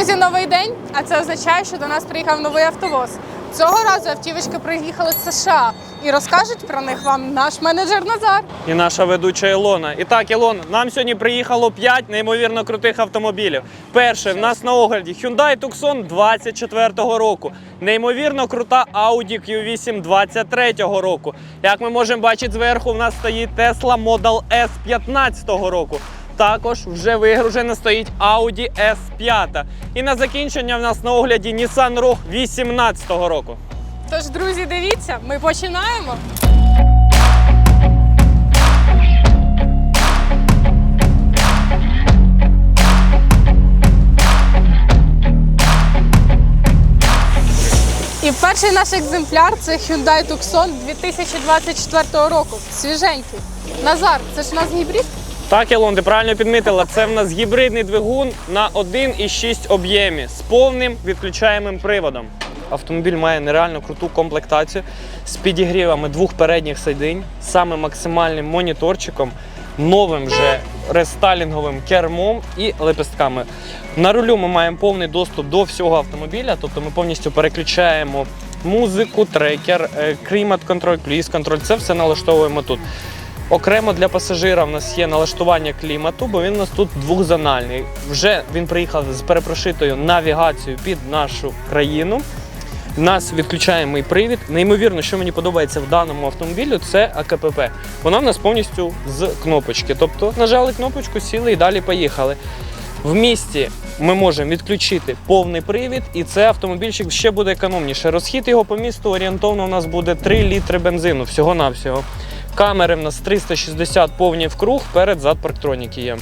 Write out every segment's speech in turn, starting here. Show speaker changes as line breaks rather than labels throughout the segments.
Друзі, новий день, а це означає, що до нас приїхав новий автовоз. Цього разу автівочки приїхали з США і розкажуть про них вам наш менеджер Назар.
і наша ведуча Ілона. І так, Ілон, нам сьогодні приїхало 5 неймовірно крутих автомобілів. Перше, в нас на огляді Hyundai Tucson 24-го року. Неймовірно крута Audi Q8 23-го року. Як ми можемо бачити зверху, в нас стоїть Tesla Model S 15-го року. Також вже вигружена стоїть Audi S5. І на закінчення в нас на огляді Nissan Rogue 18-го року.
Тож, друзі, дивіться, ми починаємо. І перший наш екземпляр це Hyundai Tucson 2024 року. Свіженький. Назар, це ж у нас гібрид?
Так, Ілон, ти правильно підмітила. Це в нас гібридний двигун на 1,6 об'ємі з повним відключаємим приводом. Автомобіль має нереально круту комплектацію з підігрівами двох передніх сидінь, саме максимальним моніторчиком, новим вже рестайлінговим кермом і лепестками. На рулю ми маємо повний доступ до всього автомобіля, тобто ми повністю переключаємо музику, трекер, е, клімат-контроль, круїз-контроль. Це все налаштовуємо тут. Окремо для пасажира в нас є налаштування клімату, бо він у нас тут двохзональний. Вже він приїхав з перепрошитою навігацією під нашу країну. Нас відключаємий привід. Неймовірно, що мені подобається в даному автомобілі, це АКПП. Вона в нас повністю з кнопочки. Тобто нажали кнопочку, сіли і далі поїхали. В місті ми можемо відключити повний привід, і це автомобільчик ще буде економніше. Розхід його по місту орієнтовно у нас буде 3 літри бензину всього-навсього. Камери в нас 360 повні в круг, перед зад парктроніки є.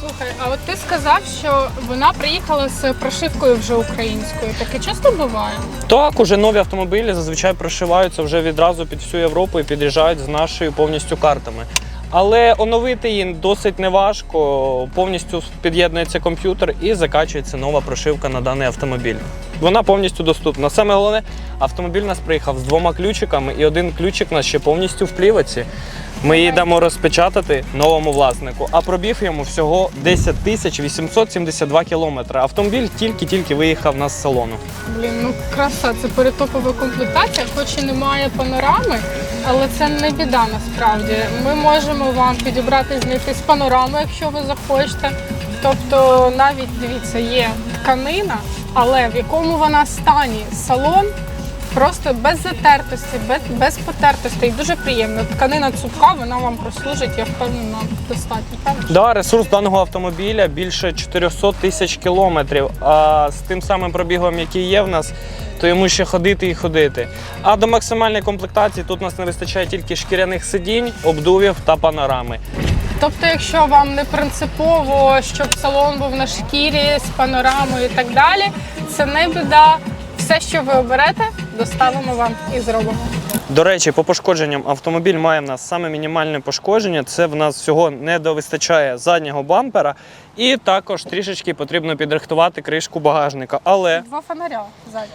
Слухай, а от ти сказав, що вона приїхала з прошивкою вже українською. Таке часто буває?
Так, уже нові автомобілі зазвичай прошиваються вже відразу під всю Європу і під'їжджають з нашою повністю картами. Але оновити її досить неважко. Повністю під'єднується комп'ютер і закачується нова прошивка на даний автомобіль. Вона повністю доступна. Саме головне, автомобіль нас приїхав з двома ключиками, і один ключик у нас ще повністю в плівоці. Ми її дамо розпечатати новому власнику, а пробіг йому всього 10 тисяч 872 кілометри. Автомобіль тільки-тільки виїхав нас з салону.
Блін, ну краса, це перетопова комплектація, хоч і немає панорами, але це не біда насправді. Ми можемо вам підібрати знайти з панорами, якщо ви захочете. Тобто, навіть дивіться, є тканина, але в якому вона стані салон. Просто без затертості, без, без потертостей. Дуже приємно. Тканина цупка, вона вам прослужить, я впевнена, достатньо.
Да, ресурс даного автомобіля більше 400 тисяч кілометрів. А з тим самим пробігом, який є в нас, то йому ще ходити і ходити. А до максимальної комплектації тут у нас не вистачає тільки шкіряних сидінь, обдувів та панорами.
Тобто, якщо вам не принципово, щоб салон був на шкірі з панорамою і так далі, це не біда. Все, що ви оберете, доставимо вам і зробимо.
До речі, по пошкодженням автомобіль має в нас саме мінімальне пошкодження. Це в нас всього не довистачає заднього бампера, і також трішечки потрібно підрихтувати кришку багажника. Але
Два фонаря ззаді.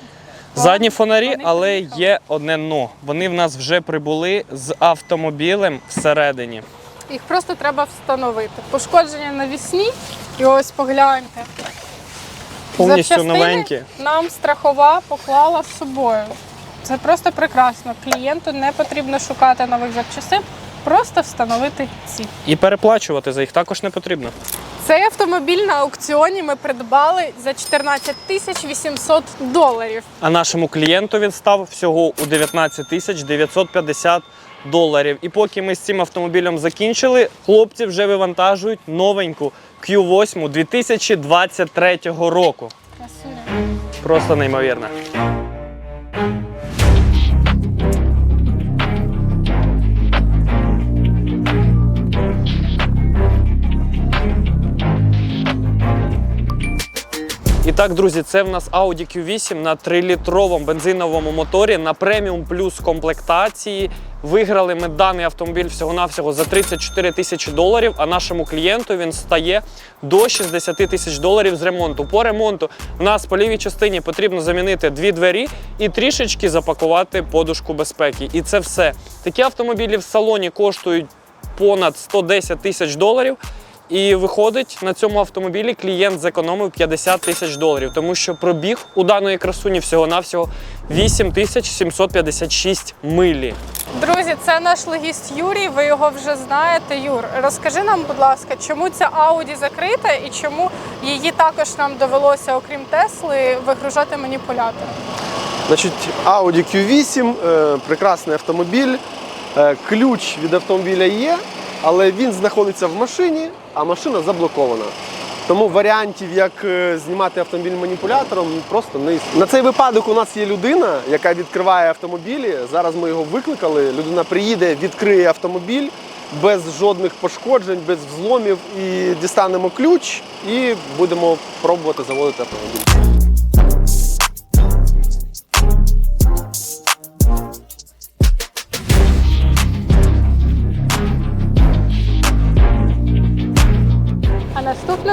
Задні фонарі, але є одне но. Вони в нас вже прибули з автомобілем всередині.
Їх просто треба встановити. Пошкодження навісні, і ось погляньте.
Повністю
Запчастини
новенькі.
Нам страхова поклала з собою. Це просто прекрасно. Клієнту не потрібно шукати нових запчастин, просто встановити ці.
І переплачувати за їх також не потрібно.
Цей автомобіль на аукціоні ми придбали за 14 тисяч 800 доларів.
А нашому клієнту він став всього у 19 тисяч 950 доларів. І поки ми з цим автомобілем закінчили, хлопці вже вивантажують новеньку Q8 2023 року.
Красуня.
Просто неймовірно. І так, друзі, це в нас Audi Q8 на 3-літровому бензиновому моторі на преміум плюс комплектації. Виграли ми даний автомобіль всього-навсього за 34 тисячі доларів, а нашому клієнту він стає до 60 тисяч доларів з ремонту. По ремонту в нас по лівій частині потрібно замінити дві двері і трішечки запакувати подушку безпеки. І це все. Такі автомобілі в салоні коштують понад 110 тисяч доларів. І виходить, на цьому автомобілі клієнт зекономив 50 тисяч доларів, тому що пробіг у даної красуні всього-навсього 8756 милі.
Друзі, це наш легіст Юрій. Ви його вже знаєте. Юр, розкажи нам, будь ласка, чому ця Ауді закрита і чому її також нам довелося, окрім Тесли, вигружати маніпулятор?
Значить, Audi Q8 е, прекрасний автомобіль. Е, ключ від автомобіля є, але він знаходиться в машині, а машина заблокована. Тому варіантів, як е, знімати автомобіль маніпулятором, просто не існує. На цей випадок у нас є людина, яка відкриває автомобілі. Зараз ми його викликали. Людина приїде, відкриє автомобіль без жодних пошкоджень, без взломів і дістанемо ключ і будемо пробувати заводити автомобіль.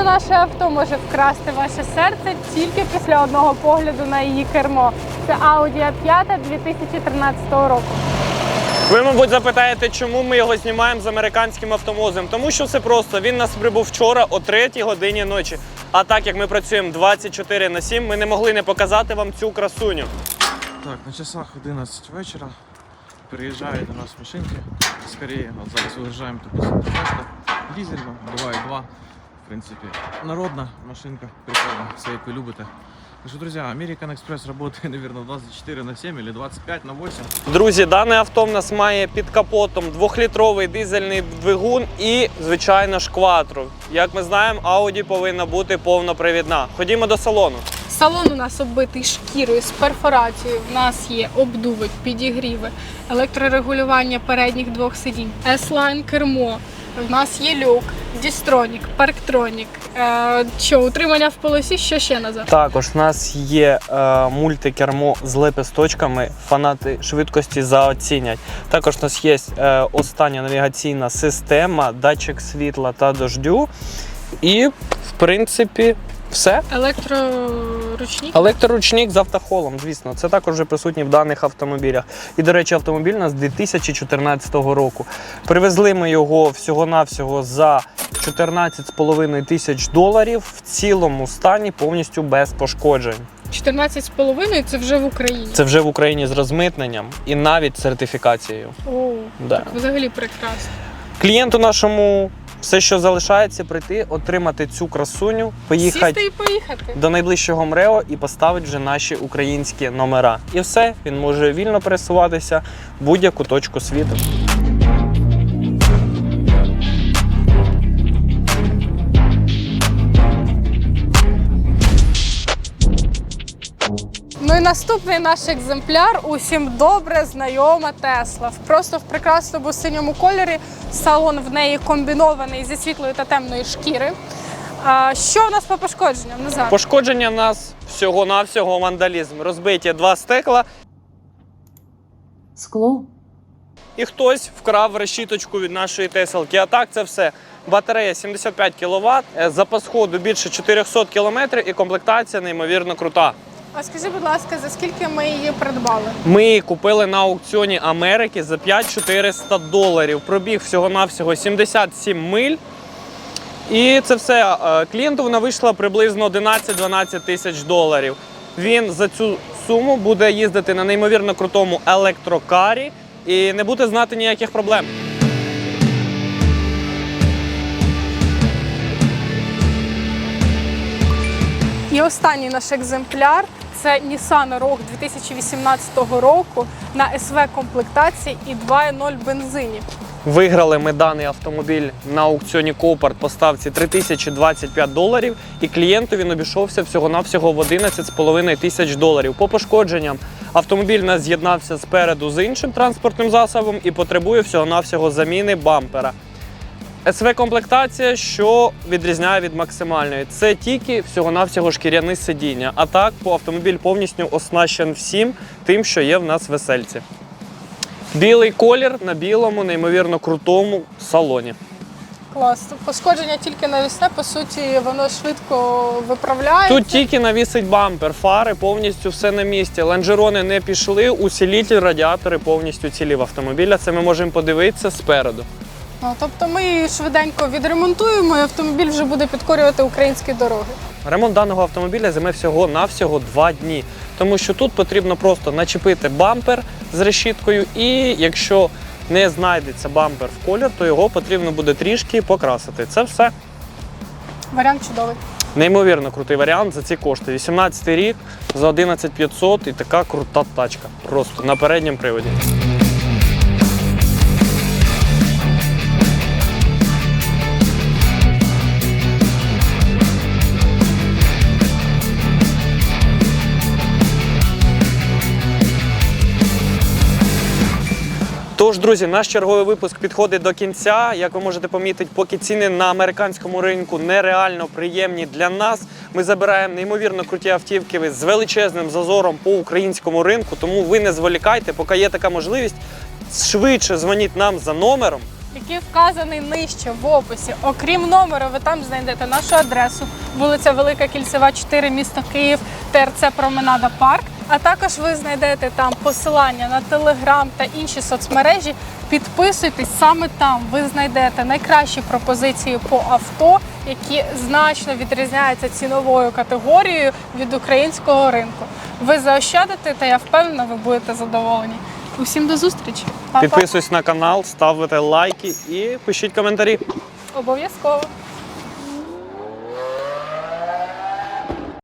Наше авто може вкрасти ваше серце тільки після одного погляду на її кермо. Це Audi a 5 2013 року.
Ви, мабуть, запитаєте, чому ми його знімаємо з американським автомозом. Тому що все просто. Він нас прибув вчора о 3 годині ночі. А так як ми працюємо 24 на 7, ми не могли не показати вам цю красуню.
Так, на часах 11 вечора приїжджають до нас машинки. Скоріше, ну, зараз виїжджаємо до посадки. Дізельно, 2,2 принципе, народна машинка, прикольно, все, як ви любите. Так друзі, American Express працює, наверное, 24 на 7 или 25 на 8.
Друзі, дане авто в нас має під капотом 2-літровий дизельний двигун і, звичайно, ж кватру. Як ми знаємо, Audi повинна бути повнопривідна. Ходімо до салону.
Салон у нас оббитий шкірою з перфорацією. У нас є обдуви, підігріви, електрорегулювання передніх двох сидінь, S-Line кермо. В нас є люк, дістронік, парктронік. Е, що, утримання в полосі, що ще назад?
Також в нас є е, мультикермо з лепесточками. Фанати швидкості заоцінять. Також у нас є е, остання навігаційна система, датчик світла та дождю. І, в принципі, все.
Електроручник.
Електроручник з автохолом, звісно, це також вже присутні в даних автомобілях. І, до речі, автомобіль у нас 2014 року. Привезли ми його всього-навсього за 14,5 тисяч доларів в цілому стані повністю без пошкоджень.
14,5 це вже в Україні.
Це вже в Україні з розмитненням і навіть сертифікацією.
О,
Да.
взагалі прекрасно.
Клієнту нашому все, що залишається, прийти, отримати цю красуню, поїхати.
Сісти і поїхати.
до найближчого МРЕО і поставить вже наші українські номера. І все, він може вільно пересуватися в будь-яку точку світу.
Наступний наш екземпляр усім добре знайома Тесла. Просто в прекрасному синьому кольорі. Салон в неї комбінований зі світлої та темної шкіри. А, що у нас по пошкодженням? Назад.
Пошкодження в нас всього-навсього вандалізм. Розбиті два стекла,
Скло.
і хтось вкрав решіточку від нашої Теселки. А так це все. Батарея 75 кВт, запас ходу більше 400 км і комплектація неймовірно крута.
А скажи, будь ласка, за скільки ми її придбали?
Ми її купили на аукціоні Америки за 5400 доларів. Пробіг всього-навсього 77 миль. І це все е, клієнту вона вийшла приблизно 11-12 тисяч доларів. Він за цю суму буде їздити на неймовірно крутому електрокарі і не буде знати ніяких проблем.
І останній наш екземпляр це Nissan Rogue 2018 року на СВ комплектації і 2.0 бензині.
Виграли ми даний автомобіль на аукціоні Копарт по ставці 3025 доларів, і клієнту він обійшовся всього-навсього в 11,5 тисяч доларів. По пошкодженням автомобіль у нас з'єднався спереду з іншим транспортним засобом і потребує всього-навсього заміни бампера. СВ-комплектація, що відрізняє від максимальної, це тільки всього-навсього шкіряне сидіння. А так, по автомобіль повністю оснащен всім тим, що є в нас в весельці. Білий колір на білому, неймовірно крутому салоні.
Клас. Пошкодження тільки навісне, по суті, воно швидко виправляється.
Тут тільки навісить бампер, фари повністю все на місці. Лонжерони не пішли, усилитель, радіатори повністю цілі в автомобіля. Це ми можемо подивитися спереду.
Ну, тобто ми її швиденько відремонтуємо, і автомобіль вже буде підкорювати українські дороги.
Ремонт даного автомобіля займе всього навсього два дні, тому що тут потрібно просто начепити бампер з решіткою, і якщо не знайдеться бампер в колір, то його потрібно буде трішки покрасити. Це все
Варіант чудовий.
неймовірно крутий варіант за ці кошти. 18 рік за 11 500 і така крута тачка. Просто на передньому приводі. Тож, друзі, наш черговий випуск підходить до кінця. Як ви можете помітити, поки ціни на американському ринку нереально приємні для нас. Ми забираємо неймовірно круті автівки з величезним зазором по українському ринку. Тому ви не зволікайте, поки є така можливість. Швидше дзвоніть нам за номером.
який вказаний нижче в описі. Окрім номеру, ви там знайдете нашу адресу, вулиця Велика Кільцева, 4, місто Київ, ТРЦ Променада Парк. А також ви знайдете там посилання на Телеграм та інші соцмережі. Підписуйтесь саме там. Ви знайдете найкращі пропозиції по авто, які значно відрізняються ціновою категорією від українського ринку. Ви заощадите, та я впевнена, ви будете задоволені. Усім до зустрічі. Па-па.
Підписуйтесь на канал, ставте лайки і пишіть коментарі.
Обов'язково.